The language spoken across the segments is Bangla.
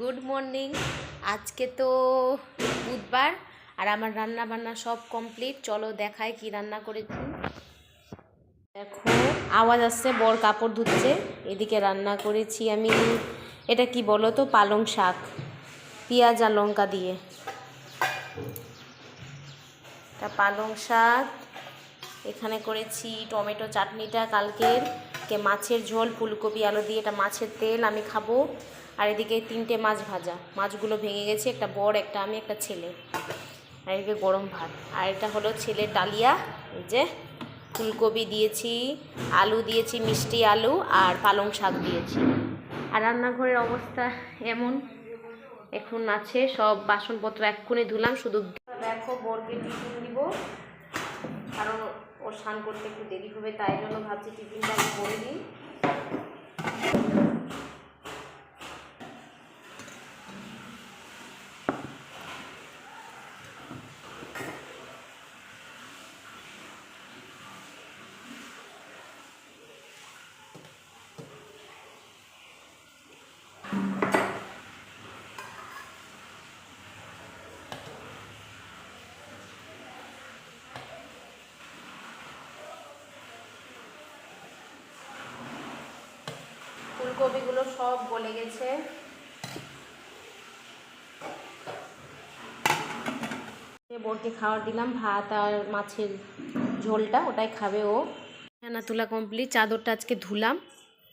Good morning. আজকে তো বুধবার আর আমার রান্না বান্না সব কমপ্লিট। চলো দেখায় কি রান্না করেছি। দেখো, আওয়াজ আসছে, বর কাপড় ধুচ্ছে। এদিকে রান্না করেছি আমি, এটা কি বলো তো, পালং শাক, পেঁয়াজ আর লঙ্কা দিয়ে। এটা পালং শাক, এখানে করেছি টমেটো চাটনিটা কালকের। কে মাছের ঝোল, ফুলকপি, আলু দিয়ে এটা মাছের তেল আমি খাব। আর এদিকে তিনটে মাছ ভাজা। মাছগুলো ভেঙে গেছে, একটা বড় একটা আমি, একটা ছেলে। আর এদিকে গরম ভাত। আর এটা হলো ছেলের ডালিয়া যে ফুলকপি দিয়েছি, আলু দিয়েছি, মিষ্টি আলু আর পালং শাক দিয়েছি। আর রান্নাঘরের অবস্থা এমন। এখন আছে, সব বাসনপত্র এক্ষুনি ধুলাম, শুধু দেখো বরকে টিফিন দিব। কারণ ওর স্নান করতে একটু দেরি হবে, তাই জন্য ভাবছি টিফিনটা আমি করে দিই। ফুলকপিগুলো সব গলে গেছে। বোরকে খাওয়ার দিলাম, ভাত আর মাছের ঝোলটা, ওটাই খাবে ও। রান্না তোলা কমপ্লিট চাদরটা আজকে ধুলাম,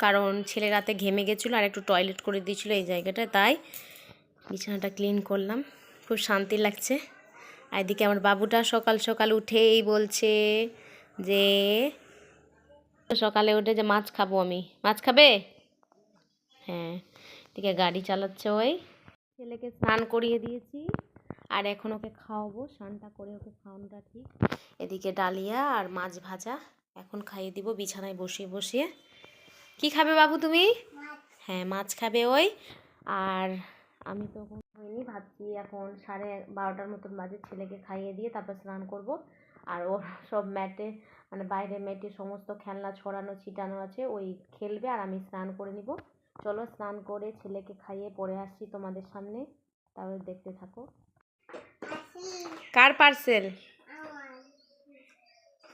কারণ ছেলে রাতে ঘেমে গেছিল আর একটু টয়লেট করে দিয়েছিলো এই জায়গাটা তাই বিছানাটা ক্লিন করলাম। খুব শান্তি লাগছে। আর এদিকে আমার বাবুটা সকাল সকাল উঠেই বলছে যে, সকালে উঠে যে মাছ খাব আমি। মাছ খাবে? হ্যাঁ এদিকে গাড়ি চালাচ্ছে ওই। ছেলেকে স্নান করিয়ে দিয়েছি, আর এখন ওকে খাওয়াবো, স্নানটা করে ওকে খাওয়ানোটা ঠিক। এদিকে ডালিয়া আর মাছ ভাজা, এখন খাইয়ে দিব, বিছানায় বসিয়ে বসিয়ে। কি খাবে বাবু তুমি? হ্যাঁ মাছ খাবে ওই। আর আমি তো এখন হয়নি ভাবছি এখন সাড়ে বারোটার মতন বাজে, ছেলেকে খাইয়ে দিয়ে তারপর স্নান করব। আর ওর সব ম্যাটে মানে বাইরে ম্যাটে সমস্ত খেলনা ছড়ানো, ছিটানো আছে, ওই খেলবে আর আমি স্নান করে নিব। চলো স্নান করে ছেলেকে খাইয়ে পরে আসছি তোমাদের সামনে। তাহলে দেখতে থাকো। কার পার্সেল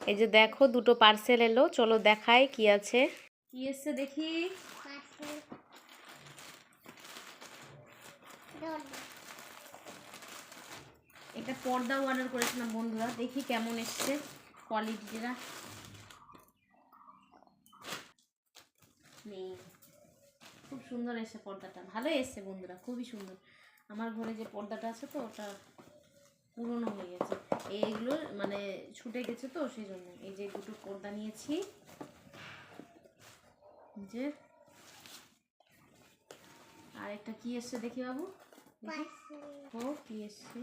এই যে দেখো, দুটো পার্সেল এলো। চলো দেখাই কি আছে। কি এসছে দেখি? এটা পর্দা অর্ডার করেছিলাম বন্ধুরা। দেখি কেমন এসছে কোয়ালিটিটা নেই। খুব সুন্দর এসছে পর্দাটা। ভালোই এসছে বন্ধুরা খুবই সুন্দর। আমার ঘরে যে পর্দাটা আছে তো ওটা পুরনো হয়ে গেছে। এইগুলো মানে ছুটে গেছে তো সেই জন্য। এই যে দুটো পর্দা নিয়েছি। যে। আর একটা কি এসছে দেখি বাবু? ও কি এসছে?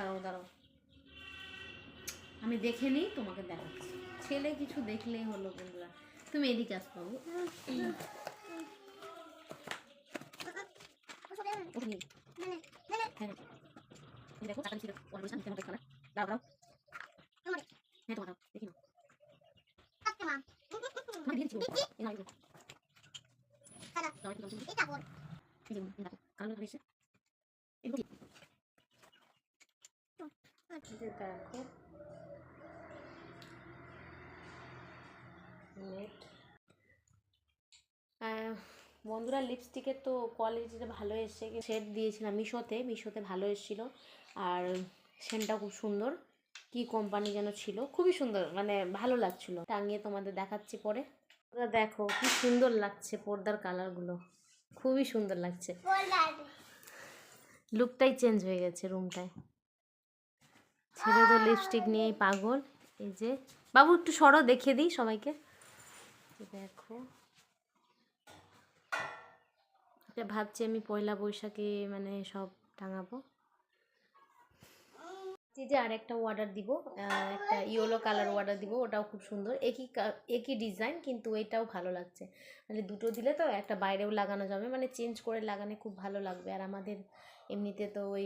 দাঁড়াও দাঁড়াও। আমি দেখে নিই তোমাকে দেখাচ্ছি। ছেলে কিছু দেখলেই হলো বন্ধুরা। তুমি এদিকে আস পাবো দেখো ছিল নিতে হবে দাও দাও হ্যাঁ তোমার দাও দেখি না তোমার দিয়ে দিচ্ছি এই নাও এগুলো। দাও একটু দাও, দাও। এই যে, দেখো, কালো রয়েছে। এগুলো কি? এই যে দেখো নেট বন্ধুরা লিপস্টিকের তো কোয়ালিটিটা ভালো এসছে। শেড দিয়েছিলাম মিশোতে মিশোতে ভালো এসেছিল। আর সেন্টটা খুব সুন্দর। কি কোম্পানি যেন ছিল। খুবই সুন্দর মানে ভালো লাগছিল। টাঙিয়ে তোমাদের দেখাচ্ছি পরে। তোমরা দেখো কি সুন্দর লাগছে পর্দার কালারগুলো খুবই সুন্দর লাগছে। লুকটাই চেঞ্জ হয়ে গেছে রুমটায় ছেলে তো লিপস্টিক নিয়েই পাগল। এই যে, বাবু একটু সরো, দেখিয়ে দিই সবাইকে। দেখো। এটা ভাবছি আমি পয়লা বৈশাখে মানে সব টাঙাবো। এই যে আরেকটা অর্ডার দিব একটা ইয়েলো কালার অর্ডার দিব, ওটাও খুব সুন্দর। একই একই ডিজাইন কিন্তু এটাও ভালো লাগছে। মানে দুটো দিলে তো একটা বাইরেও লাগানো যাবে মানে চেঞ্জ করে লাগালে খুব ভালো লাগবে। আর আমাদের এমনিতে তো ওই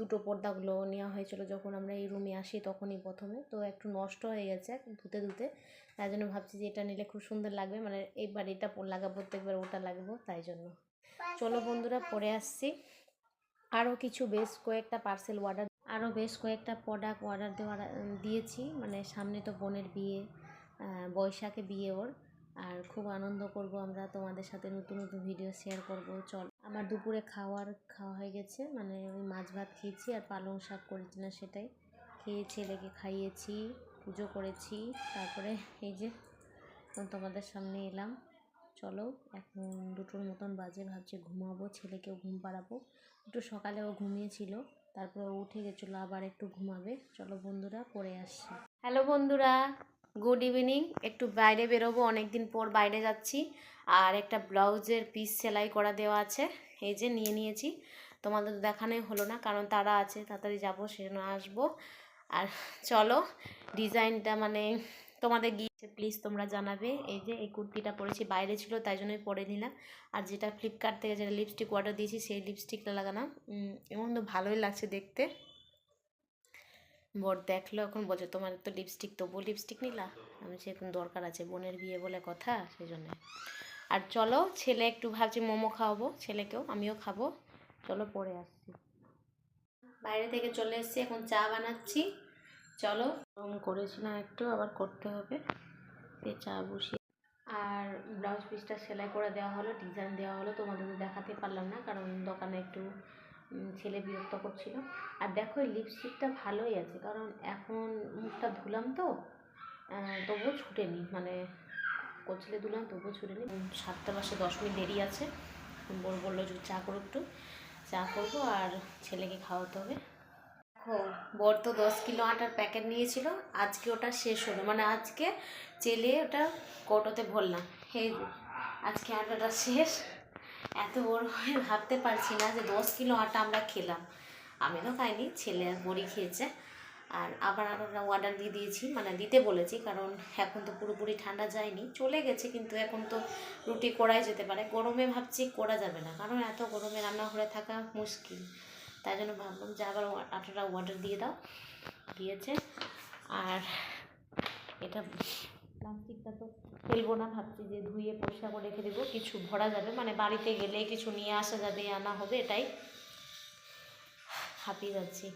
দুটো পর্দাগুলো নেওয়া হয়েছিল যখন আমরা এই রুমে আসি তখনই প্রথমে, তো একটু নষ্ট হয়ে গেছে ধুতে ধুতে। তাই জন্য ভাবছি যে এটা নিলে খুব সুন্দর লাগবে মানে এইবার এটা লাগাবো, প্রত্যেকবার ওটা লাগবো, তাই জন্য। চলো বন্ধুরা, পরে আসছি। আরও কিছু বেশ কয়েকটা পার্সেল অর্ডার আরও বেশ কয়েকটা প্রোডাক্ট অর্ডার দেওয়ার দিয়েছি। মানে সামনে তো বোনের বিয়ে বৈশাখে বিয়ে ওর। আর খুব আনন্দ করব আমরা, তোমাদের সাথে নতুন নতুন ভিডিও শেয়ার করব। চল, আমার দুপুরে খাওয়ার, খাওয়া হয়ে গেছে। মানে ওই মাছ ভাত খেয়েছি আর পালং শাক করেছি না সেটাই। খেয়ে ছেলেকে খাইয়েছি, পুজো করেছি। তারপরে এই যে, তোমাদের সামনে এলাম। চলো, এখন দুটোর মতন বাজে, ভাবছি ঘুমাবো, ছেলেকেও ঘুম পাড়াবো। একটু সকালে ও ঘুমিয়েছিল। তারপরে উঠে গেছিল, আবার একটু ঘুমাবে। চলো বন্ধুরা, পরে আসছি। হ্যালো বন্ধুরা গুড ইভিনিং একটু বাইরে বেরোবো অনেক দিন পর বাইরে যাচ্ছি। আর একটা ব্লাউজের পিস সেলাই করা দেওয়া আছে, এই যে নিয়ে নিয়েছি। তোমাদের তো দেখানোই হলো না, কারণ তারা আছে, তাড়াতাড়ি যাব, সেজন্য আসব। আর চলো ডিজাইনটা মানে তোমাদের গিয়েছে প্লিজ তোমরা জানাবে। এই যে এই কুর্তিটা পরেছি, বাইরে ছিল তাই জন্যই পরে নিলাম। আর যেটা ফ্লিপকার্ট থেকে যেটা লিপস্টিক অর্ডার দিয়েছি, সেই লিপস্টিকটা লাগালাম। এমন তো ভালোই লাগছে দেখতে। বর দেখল এখন, বলছে, তোমার তো লিপস্টিক তবুও লিপস্টিক নিলা? আমি সে এখন দরকার আছে বোনের বিয়ে বলে কথা, সেই জন্য। আর চলো, ছেলে একটু ভাবছি মোমো খাওয়াবো, ছেলেকেও, আমিও খাব। চলো পরে আসছি। বাইরে থেকে চলে এসেছি, এখন চা বানাচ্ছি। চলো, গরম না একটু, আবার করতে হবে। চা বসিয়ে। আর ব্লাউজ পিসটা সেলাই করে দেওয়া হলো ডিজাইন দেওয়া হলো, তোমাদের দেখাতে পারলাম না, কারণ দোকানে একটু ছেলে বিরক্ত করছিল। আর দেখো লিপস্টিকটা ভালোই আছে, কারণ এখন মুখটা ধুলাম তো তবুও ছুটেনি মানে কচলে ধুলাম, তবুও ছুটেনি। সাতটা বাসে দশ মিনিট দেরি আছে। বল বলল যে চা করো একটু, চা করব আর ছেলেকে খাওয়াতে হবে। বর তো দশ কিলো আটার প্যাকেট নিয়েছিল। আজকে ওটা শেষ হলো। মানে আজকে চেলে ওটা কৌটোতে ভরলাম। এই আজকে আটাটা শেষ। এত বড় হয়ে ভাবতে পারছি না যে দশ কিলো আটা আমরা খেলাম। আমি তো খাইনি, ছেলে বড়ি খেয়েছে। আর আবার আমরা অর্ডার দিয়ে দিয়েছি মানে দিতে বলেছি, কারণ এখন তো পুরোপুরি ঠান্ডা যায়নি। চলে গেছে, কিন্তু এখন তো রুটি করাই যেতে পারে। গরমে ভাবছি করা যাবে না, কারণ এত গরমে রান্নাঘরে থাকা মুশকিল। তাই জন্য ভাবলাম যে আবার আটাটা অর্ডার দিয়ে দাও। দিয়েছে। আর এটা প্লাস্টিকটা তো ফেলব না, ভাবছি যে ধুয়ে পরিষ্কার করে রেখে দেবো। কিছু ভরা যাবে মানে বাড়িতে গেলে কিছু নিয়ে আসা যাবে, আনা হবে, এটাই। হাঁপিয়ে যাচ্ছি।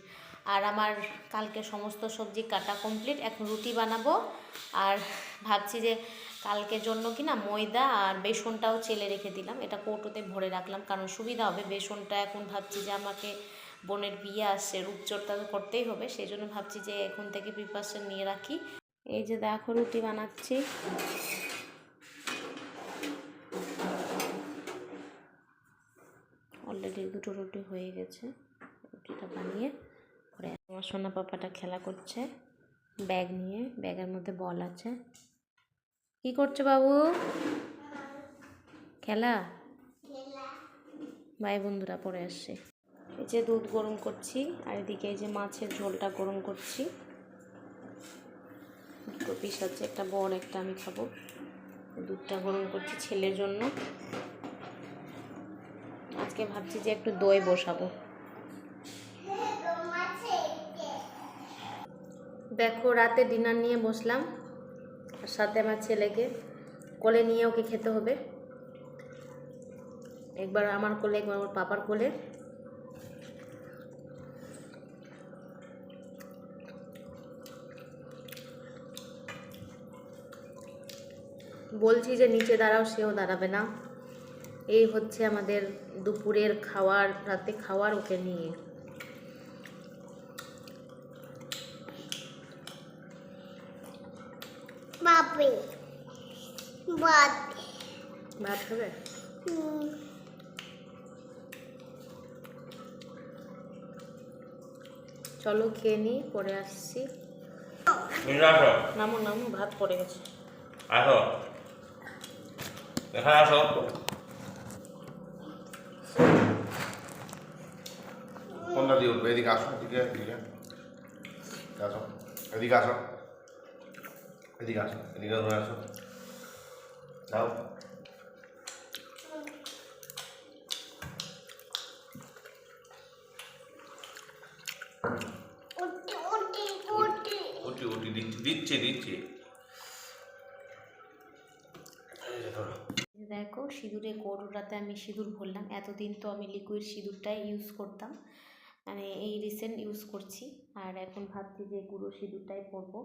আর আমার কালকে সমস্ত সবজি কাটা কমপ্লিট এখন রুটি বানাবো। আর ভাবছি যে কালকের জন্য কি না ময়দা আর বেসনটাও চেলে রেখে দিলাম। এটা কৌটোতে ভরে রাখলাম, কারণ সুবিধা হবে। বেসনটা এখন ভাবছি যে আমাকে বোনের বিয়ে আসছে রূপচোরটা তো করতেই হবে সেই জন্য ভাবছি যে এখন থেকে প্রিপারেশন নিয়ে রাখি। এই যে দেখো রুটি বানাচ্ছি। অলরেডি দুটো রুটি হয়ে গেছে রুটিটা বানিয়ে পরে আমার সোনা পাপাটা খেলা করছে ব্যাগ নিয়ে ব্যাগের মধ্যে বল আছে। কি করছ বাবু? খেলা। ভাই বন্ধুরা পরে আসছে। যে দুধ গরম করছি, আর এদিকে যে মাছের ঝোলটা গরম করছি। দুটো পিস আছে, একটা বড়, একটা আমি খাব। দুধটা গরম করছি ছেলের জন্য। আজকে ভাবছি যে একটু দই বসাবো। দেখো, রাতে ডিনার নিয়ে বসলাম, আর সাথে আমার ছেলেকে। কোলে নিয়ে ওকে খেতে হবে। একবার আমার কোলে, একবার আমার পাপার কোলে। বলছি যে নিচে দাঁড়াও সেও দাঁড়াবে না। এই হচ্ছে আমাদের দুপুরের খাওয়ার রাতে খাওয়ার ওকে নিয়ে। ভাত হবে চলো খেয়ে নিই পরে আসছি। নামো নামো ভাত পড়ে গেছে। আসো এখানে আসো কোনটা দিয়ে উঠবে এদিকে আসো এদিকে এদিকে আসো এদিকে আসো এদিকে আসো এদিকে ধরে আসো উঠি উঠি উঠি দিচ্ছি দিচ্ছি দিচ্ছি এই যে ধরো। এই যে দেখো সিঁদুরে কৌটোটাতে আমি সিঁদুর ভরলাম। এতদিন তো আমি লিকুইড সিঁদুরটাই ইউজ করতাম। মানে এই রিসেন্ট ইউজ করছি। আর এখন ভাবছি যে গুঁড়ো সিঁদুরটাই পরবো।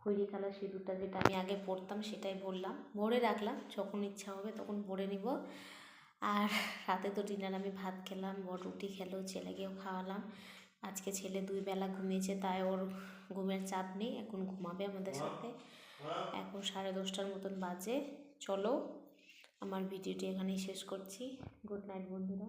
খৈরি কালার সিঁদুরটা যেটা আমি আগে পরতাম সেটাই বললাম ভরে রাখলাম যখন ইচ্ছা হবে তখন ভরে নিব। আর রাতে তো ডিনার আমি ভাত খেলাম বর রুটি খেলো ছেলেকেও খাওয়ালাম। আজকে ছেলে দুই বেলা ঘুমিয়েছে তাই ওর ঘুমের চাপ নেই। এখন ঘুমাবে আমাদের সাথে। এখন সাড়ে দশটার মতন বাজে। চলো। আমার ভিডিওটি এখানেই শেষ করছি। গুড নাইট বন্ধুরা।